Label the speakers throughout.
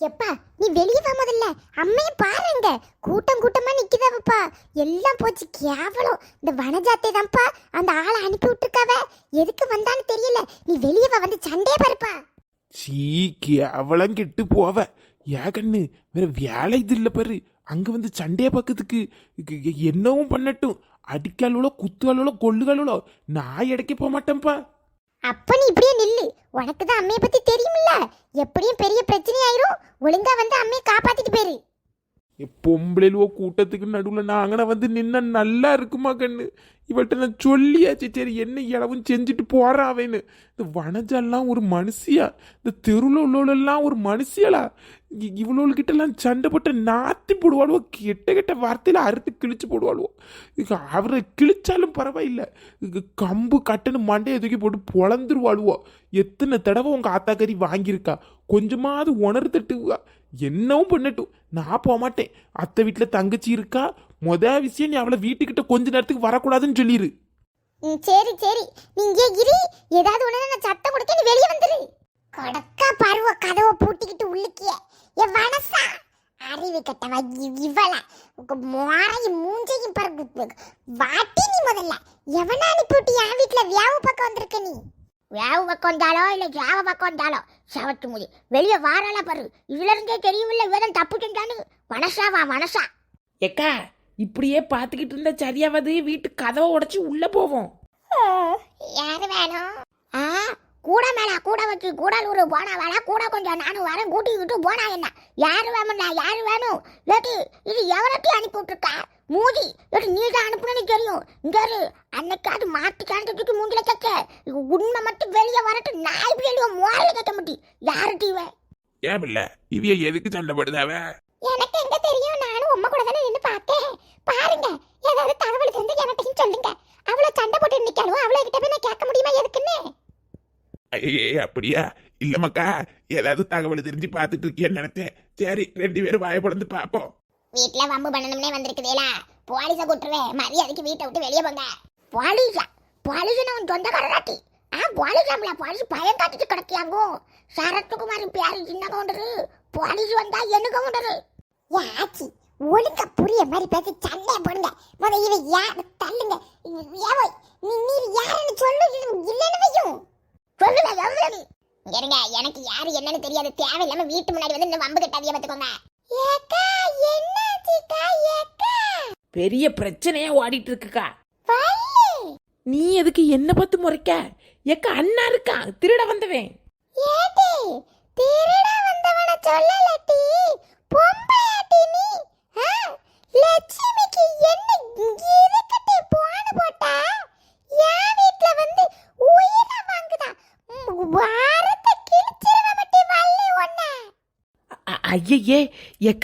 Speaker 1: எப்பா நீ வெளியே வா முதல்ல. அம்மைய பாருங்க. கூட்டம் கூட்டமா நிக்குதாவப்பா எல்லாம் போச்சு. கேவலம். இந்த வனஜாத்தை தான்ப்பா அந்த ஆளை அனுப்பி விட்டுருக்காவ. எதுக்கு வந்தான்னு தெரியல. நீ வெளியே வா வந்து சண்டையே பாருப்பா.
Speaker 2: சீ கேவலம் கெட்டு போவ. ஏகண்ணு வேற வேலை இது இல்லை பாரு. அங்க வந்து சண்டையை பக்கத்துக்கு என்னவும் பண்ணட்டும். அடிக்காலோ குத்துகாலோ கொள்ளுகாலோ நான் இடைக்க போக மாட்டேன்ப்பா
Speaker 1: அப்ப நீ இப்படியே நில்லு. உனக்கு தான் அம்மையை பத்தி தெரியுமில்ல எப்படியும் பெரிய பிரச்சனை ஆயிரும் ஒழுங்கா வந்து அம்மையை காப்பாத்திட்டு போயிரு.
Speaker 2: பொம்பளைலுவோ கூட்டத்துக்கு நடுவில் நான் அங்கே வந்து நின்ன நல்லா இருக்குமா கண்ணு? இவள்கிட்ட நான் சொல்லியாச்சு சரி என்ன இளவும் செஞ்சுட்டு போகிறான் அவன்னு இந்த வனஜெல்லாம் ஒரு மனுஷியா? இந்த தெருவில் உள்ளவளெல்லாம் ஒரு மனுஷியலா இ- சண்டை போட்டு நாத்தி போடுவாளுவோ கெட்ட கெட்ட வார்த்தையில் அறுத்து கிழிச்சு போடுவாளுவோ? இது அவரை கிழிச்சாலும் பரவாயில்ல. இது கம்பு கட்டுன்னு மண்டையை தூக்கி போட்டு பொழந்துருவாளுவோ? எத்தனை தடவை உங்க ஆத்தாக்கறி வாங்கியிருக்கா? கொஞ்சமாவது உணர்ந்துட்டு என்னவும் பண்ணட்டும் நான் போக மாட்டேன் அத்தை வீட்டில் தங்கச்சி இருக்கா? மொத விஷயம் நீ அவளை வீட்டுக்கிட்ட கொஞ்ச நேரத்துக்கு வரக்கூடாதுன்னு சொல்லிடு
Speaker 1: சரி சரி. நீங்க இரு. ஏதாவது ஒண்ணு நான் சத்தம் கொடுக்க நீ வெளியே வந்துரு. கொடக்கா பருவ கதவை பூட்டிக்கிட்டு உள்ளுக்கிய. என் மனசா? அறிவு கட்டவ இவள. மோரையும் மூஞ்சையும் பறகு வாட்டி நீ முதல்ல. எவனா அனுப்பிவிட்டு என் வீட்டுல வியாவு பக்கம் வந்திருக்க நீ? வியாவு பக்கம் வந்தாலோ இல்ல ஜாவ பக்கம் வந்தாலோ சவட்டு முடி. வெளியே வாராளா பாரு. இதுல இருந்தே தெரியுமில்ல இவதான் தப்பு செஞ்சானு மனசா? வா மனசா
Speaker 3: ஏக்கா இப்படியே பார்த்துக்கிட்டு இருந்தா சரியாவது? வீட்டு கதவை உடைச்சு உள்ள போவோம்.
Speaker 1: யாரு வேணும்? ஆ கூட மேல கூட வச்சு கூடலூர் போனா வேணா கூட கொஞ்சம் நானும் வரேன். கூட்டிக்கிட்டு போனா என்ன? யாரு வேணும்டா யாரு வேணும்? ஏட்டி இது எவரட்டி அனுப்பி விட்டுருக்கா? மூதி ஏட்டி நீ தான் அனுப்புனு தெரியும். இங்க அன்னைக்காவது மாட்டுக்காண்டு தூக்கி மூஞ்சில கேட்க உண்மை மட்டும் வெளியே வரட்டும் நான் இப்படி வெளியே மோரில் கேட்க மாட்டி. யாரு டீவே
Speaker 2: ஏன் பிள்ள? இவிய எதுக்கு சண்டை போடுதாவ?
Speaker 1: எனக்கு எங்க தெரியும்? நானும் உம்மை கூட தானே நின்று பார்த்தேன். பாருங்க ஏதாவது தகவல் தெரிஞ்சு எனட்டையும் சொல்லுங்க. அவ்வளோ சண்டை போட்டு நிற்காலும் அவ்வளோ கிட்ட போய் நான் கேட்க முடியுமா எதுக்குன்னு?
Speaker 2: ஐயே அப்படியா? இல்ல மக்கா ஏதாவது தகவல் தெரிஞ்சு பார்த்துட்டு இருக்கியன்னு நினைச்சேன் சரி ரெண்டு பேரும் வாய பிறந்து பார்ப்போம்.
Speaker 1: வீட்ல வம்பு பண்ணணும்னே வந்திருக்குதேலா. போலீஸ கூட்டுருவேன் மரியாதைக்கு வீட்டை விட்டு வெளியே போங்க. போலீஸா? போலீஸ் உன் கடலாட்டி ஆ போலீஸாம்ல போலீஸ் பயம் காட்டிட்டு கிடக்கியாங்கோ. சரத்குமார் பேரு சின்ன கவுண்டரு? போலீஸ் வந்தா என்ன கவுண்டரு? யாச்சி ஒழுங்க புரிய மாதிரி பேசி சண்டையை போடுங்க. முத இவ யார் தள்ளுங்க. ஏவோய் நீ நீ யாருன்னு சொல்லு. இல்லைன்னு வையும் சொல்லுங்க எவ்வளவு? இருங்க எனக்கு யாரு என்னன்னு தெரியாது. தேவையில்லாம வீட்டு முன்னாடி வந்து இந்த வம்பு கட்டாதிய பார்த்துக்கோங்க ஏக்கா என்ன
Speaker 3: பெரிய பிரச்சனையா ஓடிட்டு இருக்குக்கா நீ எதுக்கு என்ன பார்த்து முறைக்க? ஏக்கா அண்ணா இருக்கான். திருட வந்தவன்
Speaker 1: ஏடி திருட வந்தவன சொல்லலட்டி பொம்பளையாட்டி நீ ஆ? லட்சுமிக்கு என்ன இருக்கட்டி போன போட்டா என் வீட்ல வந்து உயிரை வாங்குதா ம், வாரத்தை கிழிச்சிருவ மட்டி வள்ளி ஒன்ன
Speaker 3: அ- ஐயையே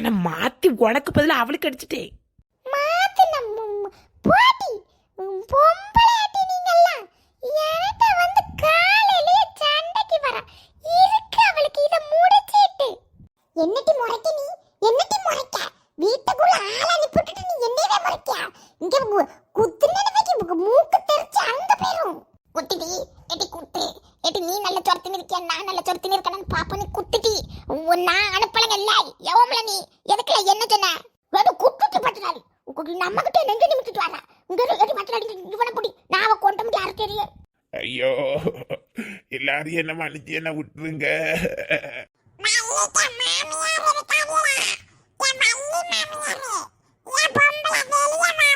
Speaker 3: நான் மாற்றி உனக்கு பதிலாக அவளுக்கு அடிச்சிட்டேன்
Speaker 1: மாத்து நம்ம போட்டி பொம்பளையாட்டி நீங்கெல்லாம் என்கிட்ட வந்து காலையிலேயே சண்டைக்கு வர இருக்கு அவளுக்கு இத முடிச்சிட்டு என்னட்டி முறைக்க நீ என்னட்டி முறைக்க வீட்டுக்குள்ள ஆள் அனுப்பிட்டு நீ என்னவே முறைக்க இங்க குத்துனதுக்கு மூக்கு தெரிச்சு அங்க போயிரும் குத்திடி எட்டி குத்து எட்டி நீ நல்ல சொரத்தின்னு இருக்கியா நான் இருக்கேன்னு பாப்பனு குத்திட்டி நான் அனுப்பலங்க இல்ல எவம்ல நீ எதுக்குல என்ன சொன்ன? வெறும் குத்துட்டு பட்டுறாரு நம்ம கிட்ட நெஞ்சு நிமிச்சிட்டு வர இங்க எடி பட்டுறாடி இவனை புடி. நான் கொண்ட முடியும் யாரு தெரியும்?
Speaker 2: ஐயோ எல்லாரும் என்ன மன்னிச்சு என்ன விட்டுருங்க?
Speaker 1: இது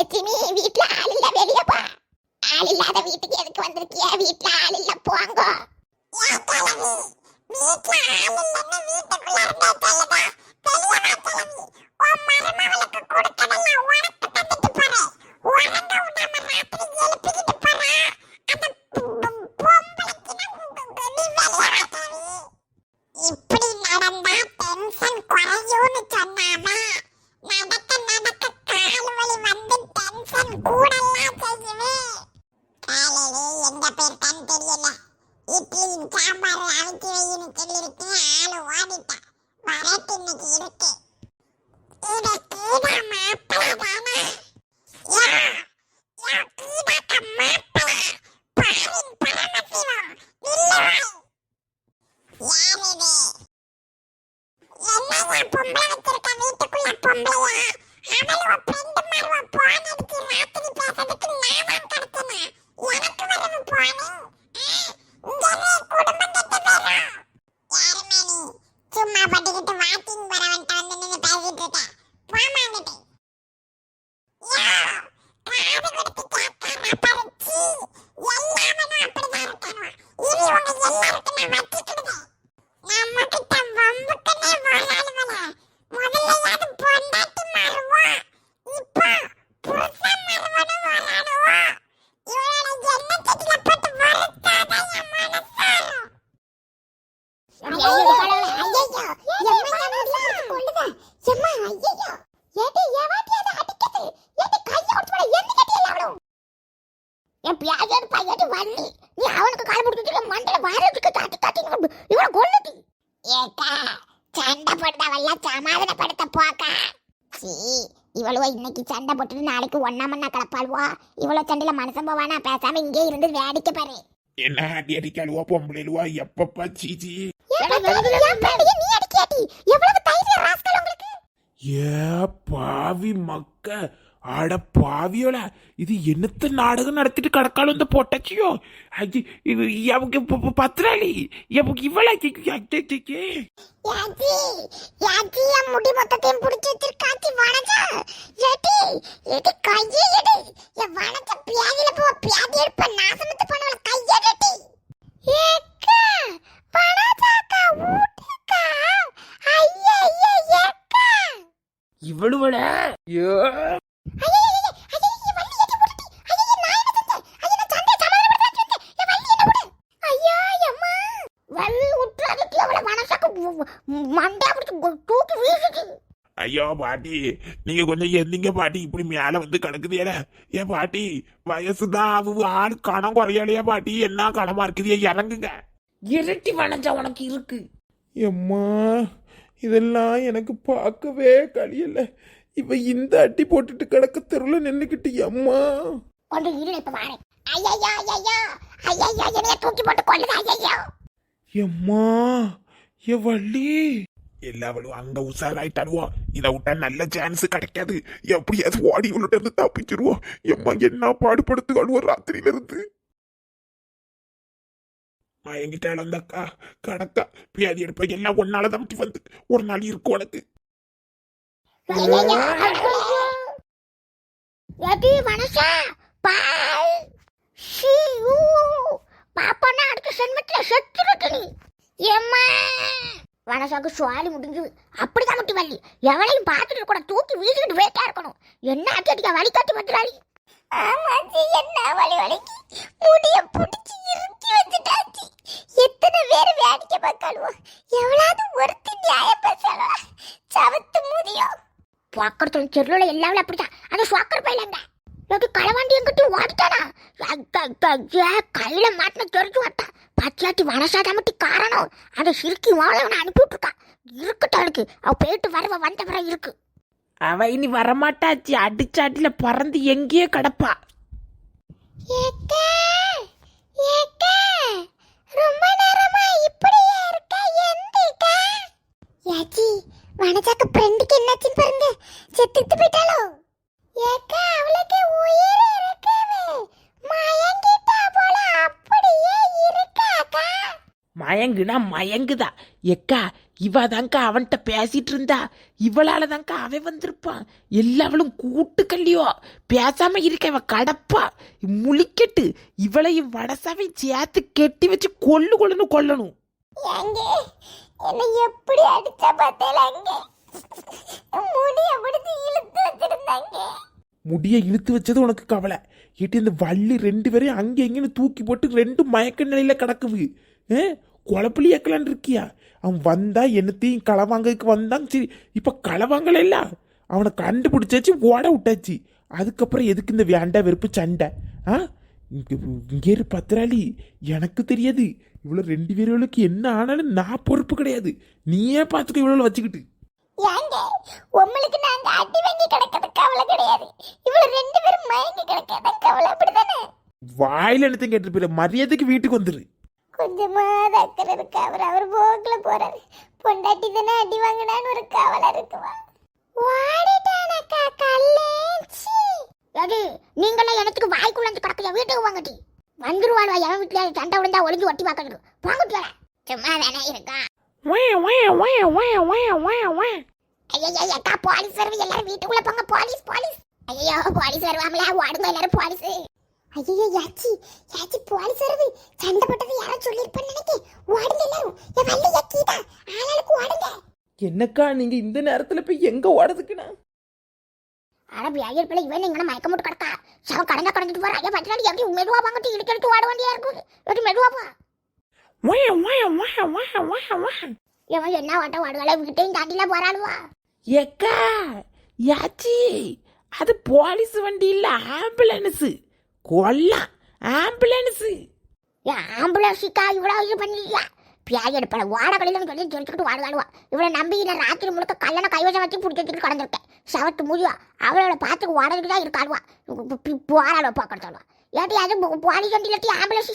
Speaker 1: லட்சுமி வீட்டுல ஆள் இல்ல வெளிய போ. ஆள் இல்லாத வீட்டுக்கு எதுக்கு வந்திருக்கிய? வீட்டுல ஆள் இல்ல போங்க. கொடுக்கணும் உனக்கு தந்துட்டு போறேன். உனக்கு உன்னை ராத்திரி எழுப்பிக்கிட்டு போறேன். இருக்க சண்டை போட்டவெல்லாம் சமாதானப்படுத்த போக்கா? சீ இவ்வளவோ இன்னைக்கு சண்டை போட்டுட்டு நாளைக்கு ஒன்னா மண்ணா கலப்பாளுவா? இவ்வளவு சண்டையில மனசம் போவானா? பேசாம இங்கே இருந்து வேடிக்கை பாரு.
Speaker 2: என்ன அடி அடிக்காளுவா பொம்பளைலுவா எப்பப்பா சீச்சி
Speaker 1: எவ்வளவு தைரியம் ராஸ்கல் உங்களுக்கு?
Speaker 2: ஏ பாவி மக்க. அட பாவியோல இது என்னத்த நாடகம் நடத்திட்டு கடக்காலும் இந்த பொட்டச்சியோ? ப- பத்திராளி? எவக்கு இவ்வளோ
Speaker 1: முடி மொத்தத்தையும் புடிச்சு வச்சிருக்காச்சி வனஜா. ஏடி ஏடி கையை எடு. என் வனஜா பியாதில போ பியாதி எடுப்ப நாசமத்து பண்ணவள கையை எடு ஏக்கா வனஜாக்கா ஊட்டிக்கா. ஐயே ஐயே ஏக்கா.
Speaker 3: இவ்வளவுல ஐயோ
Speaker 2: ஐயோ பாட்டி. நீங்க கொஞ்சம் எந்திங்க பாட்டி. இப்படி மேல வந்து கிடக்குதியல ஏன் பாட்டி வயசுதான் ஆகுது ஆள் கணம் குறையாலையா பாட்டி? என்ன கணமா இருக்குதியா இறங்குங்க.
Speaker 3: இரட்டி வனஜா உனக்கு இருக்கு.
Speaker 2: எம்மா இதெல்லாம் எனக்கு பார்க்கவே கழியல இவ இந்த அட்டி போட்டுட்டு கிடக்க தெருல நின்னுக்கிட்டு எம்மா எம்மா எ வள்ளி. எல்லாவளும் அங்க இதை விட்டா நல்ல சான்ஸ் கிடைக்காது. எப்படியாவது ஓடி உள்ள இருந்து தப்பிச்சிருவோம் எம்மா என்ன பாடுபடுத்து அழுவோம் ராத்திரியில இருந்து என்கிட்ட இழந்தக்கா கணக்கா பியாதி எடுப்ப எல்லாம் ஒன்னால தம்பி வந்து. ஒரு நாள் இருக்கும் உனக்கு.
Speaker 1: எடி மனசா பால். ஷீ பாப்பானா அடுத்த சென்மத்துல செத்துருட்டு நீ ஏம்மா? வனசாக்கு சுவாலி முடிஞ்சு அப்படிதான் முட்டி வள்ளி எவளையும் பார்த்துட்டு கூட தூக்கி வீசிக்கிட்டு வேட்டா இருக்கணும். என்ன ஆச்சு அடிக்க வழி காட்டி வந்துடாடி ஆமாச்சி என்ன வலி வலிக்கு? முடிய பிடிச்சி இறுக்கி வச்சுட்டாச்சு. எத்தனை பேர் வேடிக்கை பார்க்காளுவோ எவ்வளவு ஒருத்தி நியாயம் பேசலாம் சவத்து முதியும் பாக்கறது செருள எல்லாமே அப்படிதான் அந்த சுவாக்கர் பையலங்க எப்படி களவாண்டி எங்கிட்ட ஓடிட்டானா? கையில மாட்டின தெரிஞ்சு வாட்டான் பச்சாட்டி வனசாத மட்டும் காரணம் அந்த சிறுக்கி வாழவனை அனுப்பி விட்டுருக்கான். இருக்கட்டும் அவளுக்கு அவ போயிட்டு வரவ வந்த வர இருக்கு.
Speaker 3: அவ இனி வரமாட்டாச்சு. அடிச்சாட்டில பறந்து எங்கேயோ கிடப்பா.
Speaker 1: ரொம்ப நேரமா இப்படியே இருக்கா? எந்திக்கா வனஜாக்கு ஃப்ரெண்டுக்கு என்னாச்சுன்னு பாருங்க. செத்துட்டு போயிட்டாலோ ஏக்கா அவளுக்கு உயிர் இருக்கவே மயங்கிட்டா போல அப்படியே இருக்காக்கா.
Speaker 3: மயங்குனா மயங்குதா. எக்கா இவ தான்க்கா அவன்கிட்ட பேசிட்டு இருந்தா இவளால தான்க்கா அவன் வந்திருப்பான். எல்லாவளும் கூட்டு கல்லியோ பேசாம இருக்க இவ கடப்பா. முழிக்கட்டு. இவளையும் வடசாவை சேர்த்து கெட்டி வச்சு கொல்லு கொள்ளுன்னு கொல்லணும்.
Speaker 1: என்னை எப்படி அடிச்ச பார்த்தேல முடிய முடிச்சு இழுத்து வச்சிருந்தாங்க.
Speaker 2: முடிய இழுத்து வச்சது உனக்கு கவலை. ஏட்டி இந்த வள்ளி ரெண்டு பேரையும் அங்கே எங்கேன்னு தூக்கி போட்டு ரெண்டும் மயக்க நிலையில கிடக்குது. ஏ குழப்பிலி ஏக்கலான் இருக்கியா? அவன் வந்தா என்னத்தையும் களவாங்கக்கு வந்தான். சரி இப்போ களவாங்கல அவனை கண்டுபிடிச்சாச்சு ஓட விட்டாச்சு. அதுக்கப்புறம் எதுக்கு இந்த வேண்டா வெறுப்பு சண்டை? ஆ? இங்கே இரு பத்திராளி. எனக்கு தெரியாது. இவ்வளோ ரெண்டு பேர்களுக்கு என்ன ஆனாலும் நான் பொறுப்பு கிடையாது. நீயே பார்த்துக்க இவ்வளோ வச்சுக்கிட்டு.
Speaker 1: ஏங்க உங்களுக்கு நாங்க அடி வாங்கி கிடக்கிறது கவலை கிடையாது. இவ்வளவு ரெண்டு பேரும் மயங்கி கிடக்கிறது கவலை அப்படிதானே?
Speaker 2: வாயில என்னத்தையும் கேட்டு போயிட மரியாதைக்கு வீட்டுக்கு வந்துரு.
Speaker 1: கொஞ்சமாவது அக்கறை இருக்கு அவர் அவர் போக்குல போறாரு. பொண்டாட்டி தானே அடி வாங்கினான்னு ஒரு கவலை இருக்குவா ஓடிட்டானக்கா கல்லேச்சி அது நீங்களாம் எனக்கு வாய்க்குள்ள கிடக்குற வீட்டுக்கு வாங்கட்டி வந்துருவான் என் வீட்டுல சண்டை விழுந்தா ஒளிஞ்சு ஒட்டி பார்க்கறது. வாங்கிட்டு வரேன் சும்மா தானே இருக்கா ஐயா அக்கா போலீஸ் வருது. எல்லாரும் வீட்டுக்குள்ள போங்க. போலீஸ் போலீஸ் ஐயோ போலீஸ் வருவாங்களா? ஓடுங்க எல்லாரும் போலீஸ் ஐயோ யாச்சி யாச்சி போலீஸ் வருது. சண்டை போட்டது யாரோ சொல்லிருப்பேன்னு நினைக்கேன் ஓடுங்க எல்லாரும். என் வள்ளி கீதா. ஆளாளுக்கு ஓடுங்க.
Speaker 3: என்னக்கா நீங்க இந்த நேரத்துல போய் எங்க ஓடுறதுக்குண்ணா
Speaker 1: அட வியாஜர் பிள்ளை இவன் எங்கன மயக்க போட்டு கிடக்கா? சவ கடங்க கடந்துட்டு போற. ஐயா பத்தினாடி எப்படி மெதுவா வாங்கிட்டு இழுத்து எடுத்து ஓட வேண்டியா இருக்கும் எப்படி மெதுவா போ இவன் என்ன ஓட்ட ஓடுவாள வீட்டையும் தாண்டிலாம் போறாளுவா?
Speaker 3: ஏக்கா யாச்சி அது போலீஸ் வண்டி இல்ல ஆம்புலன்ஸ். கொல்லாம் ஆம்புலன்ஸ்.
Speaker 1: ஆம்புலன்ஸுக்கா இவ்வளோ இது பண்ணியா பியாய் எடுப்பாள் ஓட கடையில் சொல்லி சொல்லிக்கிட்டு வாடுவாடுவா இவளை நம்பி நான் ராத்திரி முழுக்க கல்லணை கைவசம் வச்சு பிடிச்சி வச்சுட்டு கடந்திருக்கேன் சவத்து முடிவா அவளோட பார்த்து வாடகைக்கு தான் இருக்காளுவா போராளுவா பார்க்க சொல்லுவா ஏட்டி அது போலீஸ் வண்டி இல்லாட்டி ஆம்புலன்ஸ்